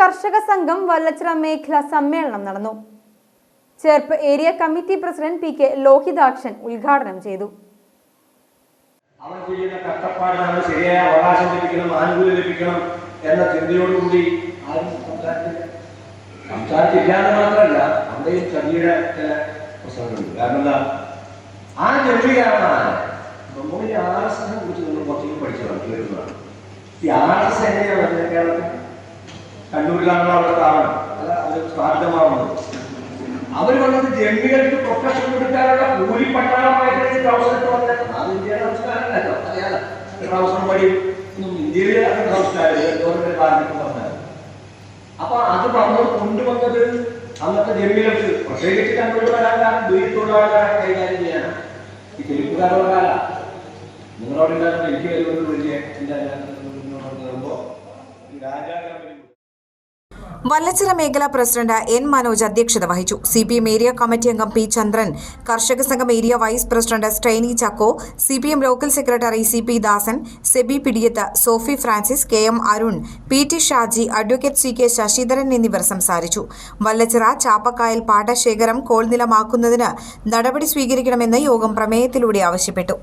കർഷക സംഘം വല്ലച്ചിറ മേഖലാ സമ്മേളനം നടന്നു. Cherpu area committee president P K Lohithakshan ഉദ്ഘാടനം ചെയ്തു. അവൻ ചെയ്യുന്ന കഷ്ടപ്പാടിനാണ് ശരിയായ അവകാശം ലഭിക്കണം ആനുകൂല്യം ലഭിക്കണം എന്ന ചിന്തയോടുകൂടി ആരും സംസാരിച്ചില്ല. സംസാരിച്ചില്ല മാത്രമല്ല അവിടെയും ചതിയുടെ ചില പ്രശ്നങ്ങളുണ്ട്. കാരണം എന്താ? ആ ജന്മികാരാണ് നമ്മൾ ഈ ആർ എസ് എസിനെ കുറിച്ച് നമ്മൾ കുറച്ചൊക്കെ കേൾക്കുന്നതാണ് ഈ ആർ എസ് എസ് എങ്ങനെയാണ് കേരളത്തിൽ? കണ്ണൂരിലാണല്ലോ അവിടെ സ്ഥാപനം അല്ല അത് സ്ഥാപിതമാവുന്നത് അവർ വന്നത് ജന്മികൾക്ക് പ്രൊഫഷൻ കൊടുക്കാനുള്ള കൂലി പട്ടാളമായിട്ട് ട്രൗസർ വന്നത് അത് ഇന്ത്യയുടെ സംസ്കാരമല്ലല്ലോ അറിയാലോ ട്രൗസർ വഴി ഇന്ത്യയിലെ സംസ്കാരം ഗവൺമെന്റ് കാരണത്തിൽ വന്നത് അപ്പൊ അത് വന്നത് കൊണ്ടുവന്നത് അന്നത്തെ ജന്മികൾക്ക് പ്രത്യേകിച്ച് കണ്ണൂർ വരാൻ കാരണം ദുരി തൊഴിലാളികളെ കൈകാര്യം ചെയ്യാനാണ് ഈ കാല നിങ്ങളോട് ഉണ്ടാകുന്ന എനിക്ക് വരുന്നത് വലിയ ഈ വല്ലച്ചിറ മേഖലാ പ്രസിഡന്റ് എൻ മനോജ് അധ്യക്ഷത വഹിച്ചു. C P M area committee അംഗം പി ചന്ദ്രൻ കർഷക സംഘം area vice president സ്ട്രെയിനി Chacko C P M local secretary C P Dasan Seby Pidiyath Sophie Francis K M Arun P T Shaji advocate C K Sasidharan എന്നിവർ സംസാരിച്ചു. വല്ലച്ചിറ ചാപ്പക്കായൽ പാടശേഖരം കോൾനിലമാക്കുന്നതിന് നടപടി സ്വീകരിക്കണമെന്ന് യോഗം പ്രമേയത്തിലൂടെ ആവശ്യപ്പെട്ടു.